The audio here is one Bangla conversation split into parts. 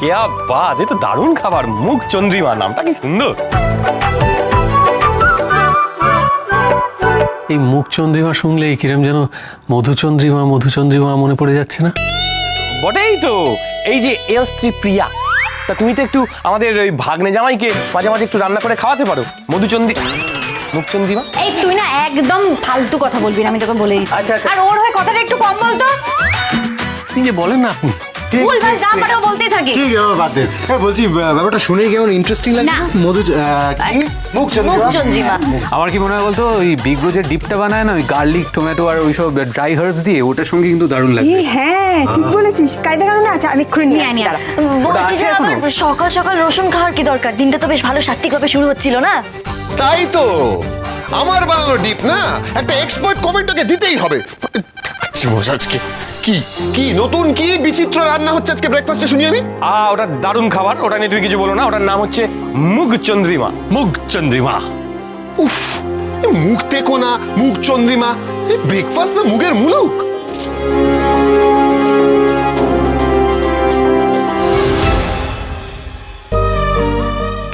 কেয়া বাদ? এ তো দারুণ খাবার মুখ চন্দ্রিমা নামটা কি সুন্দর। এই মুখচন্দ্রিমা শুনলে কিরম যেন মধুচন্দ্রিমা মধুচন্দ্রিমা মনে পড়ে যাচ্ছে না? বটেই তো। এই যে এল স্ত্রী প্রিয়া তা তুমি তো একটু আমাদের ওই ভাগ্নে জামাইকে মাঝে মাঝে একটু রান্না করে খাওয়াতে পারো। মধুচন্দ্রি মুখচন্দ্রিমা? এই তুই না একদম ফালতু কথা বলবি না আমি তোকে বলে দিচ্ছি। আচ্ছা, আচ্ছা। আর ওর হয়ে কথাটা একটু কম বলতো। কি যে বলেন না আপনি। ভুল ভালো যা পারে ও বলতেই থাকে। ঠিক আছে বাদ দে। হ্যাঁ বলছি ব্যাপারটা শুনেই কেমন ইন্টারেস্টিং লাগছে না। মধু কি? মুখ মুখ আমার কি মনে হয় বলতো ওই বিগ যে ডিপটা বানায় না ওই গার্লিক টমেটো আর ওইসব ড্রাই হার্বস দিয়ে ওটার সঙ্গে কিন্তু দারুণ এই হ্যাঁ ঠিক বলেছিস। কায়দা কানুন আছে আমি এক্ষুনি নিয়ে আনি বলছি যে এখনও? সকাল সকাল রসুন খাওয়ার কি দরকার? দিনটা তো বেশ ভালো সাত্বিকভাবে শুরু হচ্ছিল না? তাই তো। আমার বানানো ডিপ না একটা এক্সপার্ট কমেন্টকে দিতেই হবে। বস আজকে কি কি নতুন কি বিচিত্র রান্না হচ্ছে আজকে ব্রেকফাস্টে শুনি আমি আ ওটা দারুণ খাবার ওটা নিয়ে তুমি কিছু বলো না ওটার নাম হচ্ছে মুগ চন্দ্রিমা মুগ চন্দ্রিমা উফ এ মুখ দেখো না মুখ চন্দ্রিমা ব্রেকফাস্ট না মুগের মুলুক।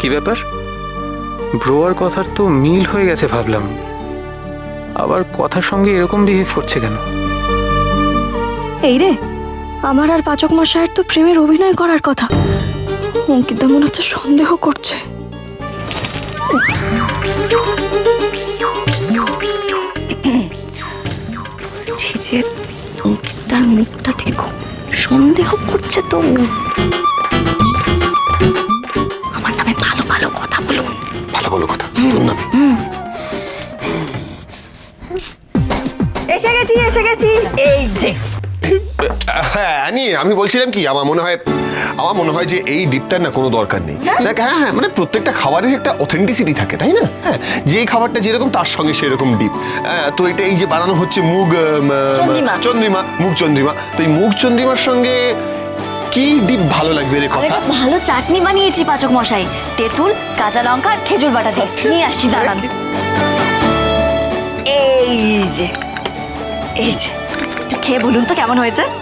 কি ব্যাপার? ব্রোয়ার কথার তো মিল হয়ে গেছে ভাবলাম। আবার কথার সঙ্গে এরকম বিহেভ করছে কেন? এই রে আমার আর পাচক মশাইয়ের তো প্রেমের অভিনয় করার কথা। অঙ্কিতা মনে হচ্ছে সন্দেহ করছে। যে অঙ্কিতার মুখটা দেখো সন্দেহ করছে তো। আমার নামে ভালো ভালো কথা বলুন। ভালো ভালো কথা এসে গেছি এসে গেছি। এই যে হ্যাঁ আনি আমি বলছিলাম কি আমার মনে হয় আমার মনে হয় যে এই ডিপটার না কোনো দরকার নেই। দেখ হ্যাঁ হ্যাঁ মানে প্রত্যেকটা খাবারের একটা অথেন্টিসিটি থাকে তাই না? হ্যাঁ যেই খাবারটা যেরকম তার সঙ্গে সেরকম ডিপ। হ্যাঁ তো এটা এই যে বানানো হচ্ছে মুগ চন্দ্রিমা। মুগ চন্দ্রিমা। তো এই মুগ চন্দ্রিমার সঙ্গে কি ডিপ ভালো লাগবে রে কথা? ভালো চাটনি বানিয়েছি পাচক মশাই। তেঁতুল কাঁচা লঙ্কা আর খেজুর বাটা দিয়ে। নিয়ে আসছি দাঁড়ান। এই যে এই যে। খেয়ে বলুন তো কেমন হয়েছে?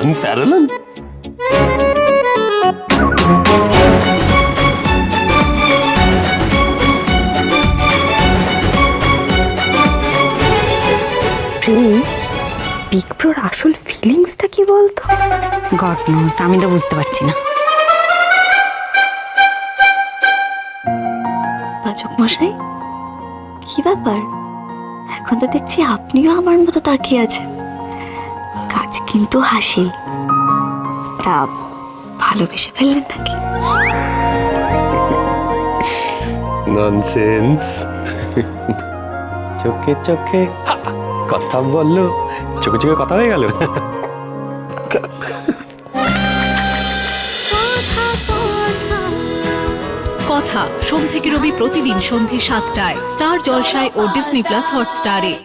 Unparalleled? বিগ ব্রোর আসল ফিলিংসটা কি বলতো? গড নোস আমি তো বুঝতে পারছি না। পাচক মশাই কি ব্যাপার? এখন তো দেখছি আপনিও আমার মতো তাকিয়ে আছেন। কাজ কিন্তু হাসি তা ভালোবেসে ফেললেন নাকি? Nonsense. চোখে চোখে হা, কথা বলল চোখে চোখে কথা হয়ে গেল? কথা, সোম থেকে রবি প্রতিদিন সন্ধে সাতটায়, স্টার জলসায় ও ডিসনি প্লাস হটস্টারে।